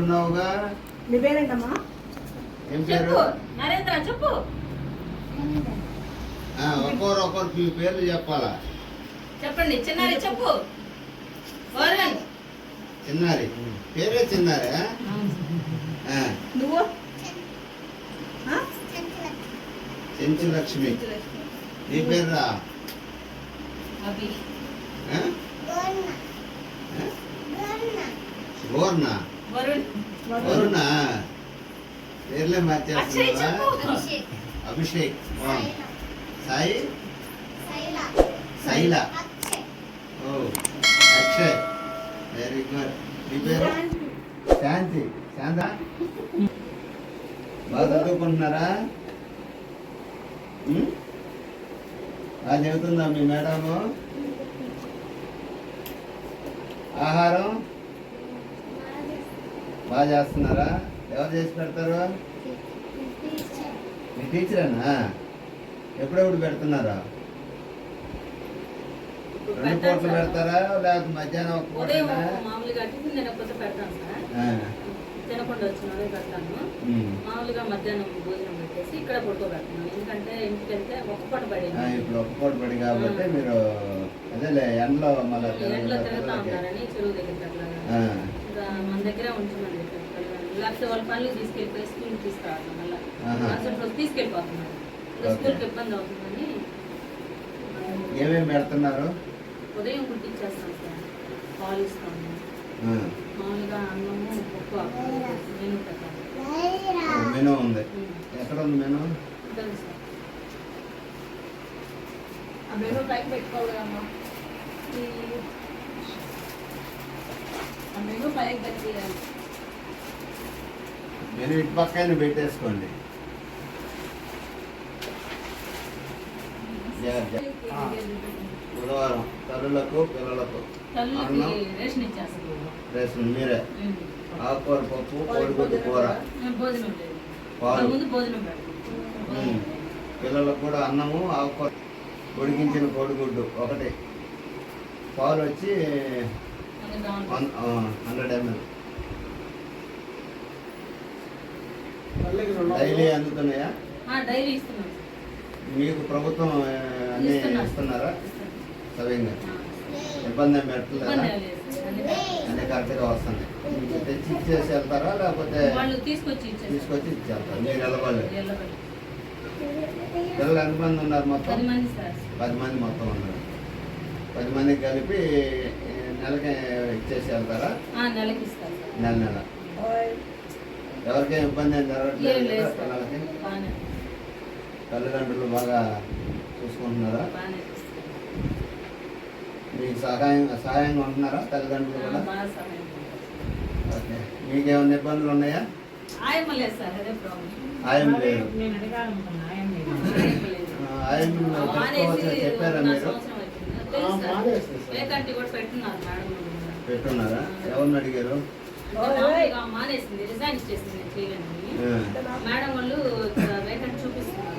వచ్చేటట్టున్నావుగా నీ పేరేంటమ్మా? ఏం పేరు? చెప్పు నరేంద్ర చెప్పు. ఆ, ఒక్కొరు ఒక్కొరు మీ పేర్లు చెప్పాలా? చెప్పండి చిన్నారి చెప్పు. వరుణ్. చిన్నారి. పేరే చిన్నారే? ఆ, నువ్వు? ఆ? చెంచు లక్ష్మి నీ పేరురా? అభి. ఆ? వరుణ్. వరుణ పేర్లే మార్చేస్తున్నావా? అభిషేక్. ఆ. సాయి? శైల ఓ అక్షయ్. వెరీ గుడ్ నీ పేరు? శాంతి. శాంత. బాగా చదువుకుంటున్నారా? బాగా చెబుతుందా మీ మేడము? ఆహారం? బాగా చేస్తున్నారా? ఎవరు చేసి పెడతారు? మీ టీచరేనా? ఎప్పుడెప్పుడు పెడుతున్నారా? రెండు పూటలు పెడతారా? లేకపోతే మధ్యాహ్నం ఒక పూటనా మామూలుగా టిఫిన్ తినకపోతే పెడతాను సార్. తినకుండా వచ్చిన పెడతాను. మామూలుగా మధ్యాహ్నం భోజనం పెట్టేసి ఇక్కడ ఎందుకంటే ఇంటికి వెళ్తే ఒక్క పూట ఆ, పడేది ఇప్పుడు ఒక్క పూట పడి కాబట్టి మీరు అదేలే ఎండలో మళ్ళీ ఎండలో తిరుగుతా ఉంటారని చెరువు ఇంకా మన దగ్గరే ఉంటున్నాను లేకపోతే వాళ్ళ పనులు తీసుకెళ్ళిపోయి స్కూల్ తీసుకురావడం ఆహా. మరుసటి రోజు. స్కూల్కి ఇబ్బంది అవుతుందని ఏమేమి పెడుతున్నారు? ఉదయం కుట్టించేస్తాను సార్. పాలు ఇస్తాను. ఆ, మామూలుగా అన్నము పప్పు మెనూ ఉంది. ఎక్కడ ఉంది మెనూ? ఆ మెనూ పైకి పెట్టుకోవాలి అమ్మా ఆ మెనూ పైకి పెట్టేయాలి మెనూ ఇటు పక్కన పెట్టేసుకోండి. బుధవారం తల్లులకు పిల్లలకు రేషన్ మీరే. ఆకుకూర పప్పు కోడిగుడ్డు కూర. పాలు. పిల్లలకు కూడా అన్నము ఆకుకూర. ఉడికించిన కోడిగుడ్డు ఒకటి. పాలు వచ్చి హండ్రెడ్ ఎంఎల్. డైలీ అందుతున్నాయా? ఇస్తున్నాం. మీకు ప్రభుత్వం అన్ని ఇస్తున్నారు. ఇస్తున్నారా? ఇస్తున్నాం. సవ్యంగా. ఇబ్బంది ఏం పెట్టలేదా. అన్ని కరెక్ట్. అన్ని కరెక్ట్గా వస్తున్నాయి. మీకు తెచ్చి ఇచ్చేసి వెళ్తారా? లేకపోతే వాళ్ళు తీసుకొచ్చి ఇచ్చేస్తారు. మీరు ఎల్లబడి. పిల్లలు ఎంతమంది ఉన్నారు మొత్తం? పది మంది సార్. పది మంది మొత్తం ఉన్నారు. పది మందికి కలిపి నెలకి ఇచ్చేసి వెళ్తారా. నెల నెల. ఎవరికేం ఇబ్బంది ఏం జరగట్లేదు. పిల్లలకి? తల్లిదండ్రులు బాగా చూసుకుంటున్నారా? మీకు సహాయం సహాయంగా ఉంటున్నారా తల్లిదండ్రులు కూడా? ఓకే. మీకేమైనా ఇబ్బందులు ఉన్నాయా? లేదు చెప్పారా మీరు? పెట్టున్నారు ఎవరిని అడిగారు? మానేసింది రిజైన్ మేడం వాళ్ళు వేకెంట్ చూపిస్తున్నారు.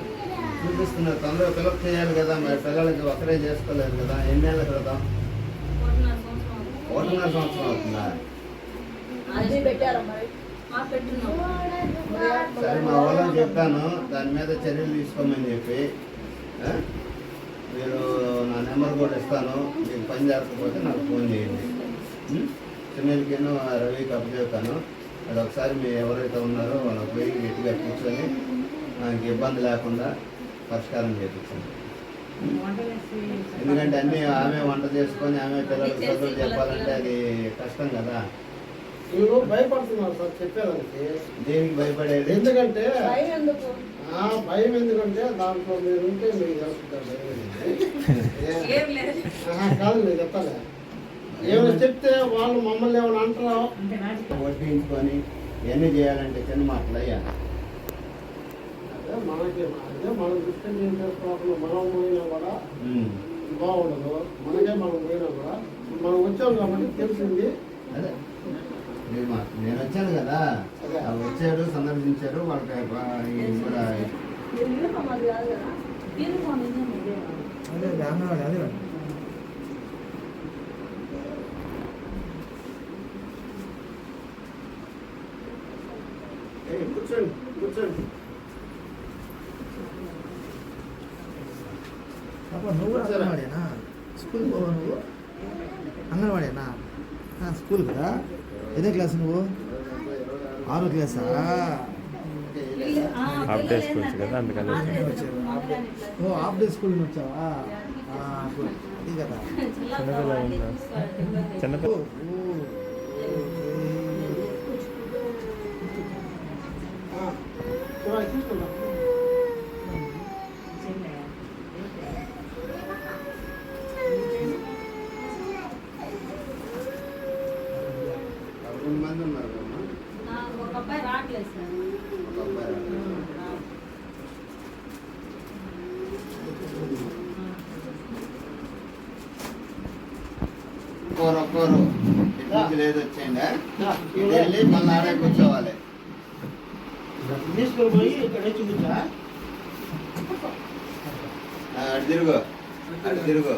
చూపిస్తున్నారు. తొందరగా పిల్లలు చేయాలి కదా మరి పిల్లలకి ఒకరే చేసుకోలేదు కదా. ఎన్నేళ్ళ క్రితం? ఒకటిన్నర సంవత్సరం అవుతుంది. సరే మా వాళ్ళని చెప్పాను. దాని మీద చర్యలు తీసుకోమని చెప్పి? మీరు నా నెంబర్ కూడా ఇస్తాను. మీకు పని జరగకపోతే నాకు ఫోన్ చేయండి. ఉం? సునీల్కిను రవికి అప్పచెప్తాను అది ఒకసారి మీరు ఎవరైతే ఉన్నారో వాళ్ళకి పోయి గట్టిగా కూర్చొని మనకి ఇబ్బంది లేకుండా పరిష్కారం చేసి ఎందుకంటే అన్నీ ఆమె వంట చేసుకొని ఆమె పిల్లలకు చదువులు చెప్పాలంటే అది కష్టం కదా. మీరు భయపడుతున్నారు సార్ చెప్పేదానికి. దేనికి భయపడేది? ఎందుకంటే భయం ఎందుకు? ఆ భయం ఎందుకంటే దాంట్లో మీరు ఉంటే మీకు ఆహా, కాదు నేను చెప్తాను ఏమైనా చెప్తే వాళ్ళు మమ్మల్ని ఏమైనా అంటారా? వడ్డించుకొని ఇవన్నీ చేయాలంటే చిన్న మాటలు అయ్యా అదే మనకి అదే మనం ఏం చేసుకోకుండా మనం పోయినా కూడా. బాగుండదు. మనకే మనం పోయినా కూడా మనం వచ్చాం కాబట్టి తెలిసింది. అదే. నేను వచ్చాను కదా. వచ్చాడు సందర్శించారు వాళ్ళకి కూడా అది. అదే అంగన్వాడి అదే కూర్చోండి కూర్చోండి. నువ్వు అంగన్వాడేనా స్కూల్ పోవా నువ్వు? అంగన్వాడేనా ఆ, స్కూల్ కదా? ఎదే క్లాస్ నువ్వు? ఆరో క్లాసా? హాఫ్ డే స్కూల్స్ కదా అందుకని ఓ హాఫ్ డే స్కూల్ నుంచి వచ్చావా. అది కదా? చిన్నపిల్ల ఉందా? చిన్న ఓ, ఓ, ఆ, శివ, తీసుకుందా పదకొండు మంది ఉన్నారు కదమ్మా ఒక అబ్బాయి రావట్లేదు సార్. ఒక అబ్బాయి రాలేదు. ఒక్కోరు ఒక్కోరు. ఇటు నుంచి లేదు వచ్చేయండి ఇటు వెళ్ళి మళ్ళీ ఆడే కూర్చోవాలి. తీసుకొని పోయి ఇక్కడ నుంచి కూర్చో అటు తిరుగు అటు తిరుగు.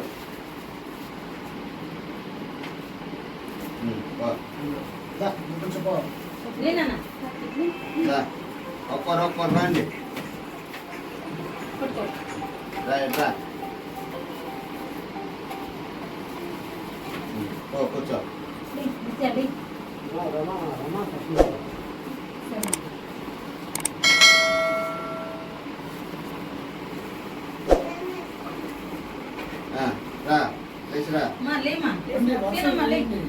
ఒక్కొరు ఒక్కొరు రండి. కూర్చో. రా లేచి రా. మా లేమా? తినమ్మా లే. మీరు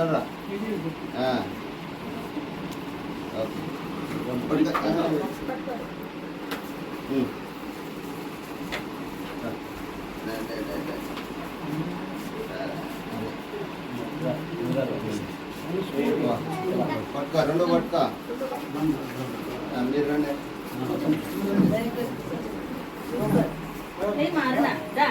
నువ్వే పట్టుకో. పో, కూర్చో రా రా ఇంకా వస్తున్నారట పట్టుకో. పట్టుకో. అటు చూడరా. ఆ. ఓకే. పట్టుకో. ఉమ్. రా. లే, లే, లే, లే. పట్టుకో రెండు పట్టుకో ఆ, మీరు రండి లేమా అరుణ రా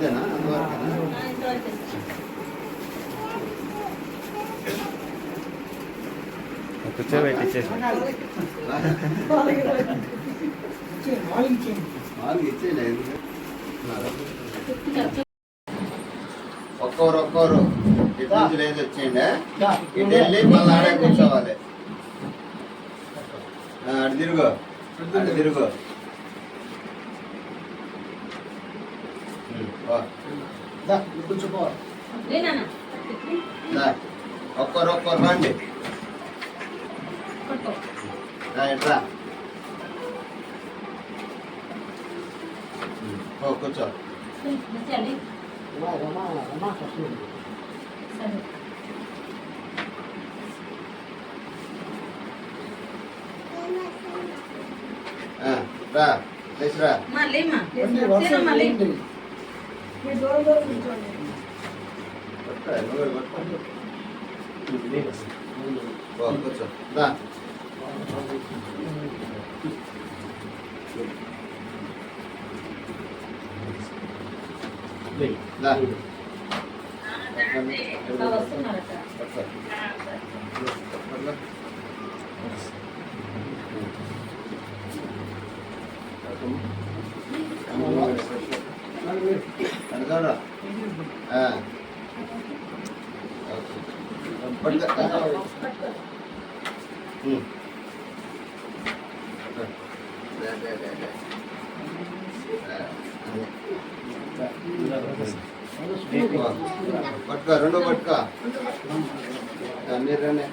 సార్. కూర్చోబెట్టి ఇచ్చేసి. ఒక్కోరు ఒక్కోరు. ఇటు నుంచి లేదు వచ్చేయండి ఇటు వెళ్ళి మళ్ళీ ఆడే కూర్చోవాలి. అటు తిరుగు. అటు తిరుగు. ఒక్కోరు ఒక్కోరు రండి. పట్టుకో. రా ఇటు రా. ఉమ్, పో కూర్చో. ఇచ్చేయాలి రమా రమా రమా కృష్ణ. సరే. ఆ, రా లేచి రా మా లేమా రండి, వరుస తినమ్మా లే రండి. మీరు దూరంగా కూర్చోండి పట్టుకో, నువ్వు కూడా పట్టుకో. పో, కూర్చో రా రా ఇంకా వస్తున్నారట పట్టుకో. పట్టుకో. అడగారా పట్టుకో ఉమ్. లే, లే, లే, లే. ఆ, పట్టుకో రెండు పట్టుకో ఆ, మీరు రండి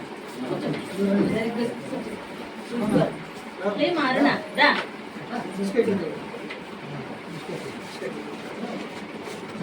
లేమా అరుణ రా కూర్చోండి ఆ, రమ్మ. రావే, రా, రా, తీసుకెళ్ళు.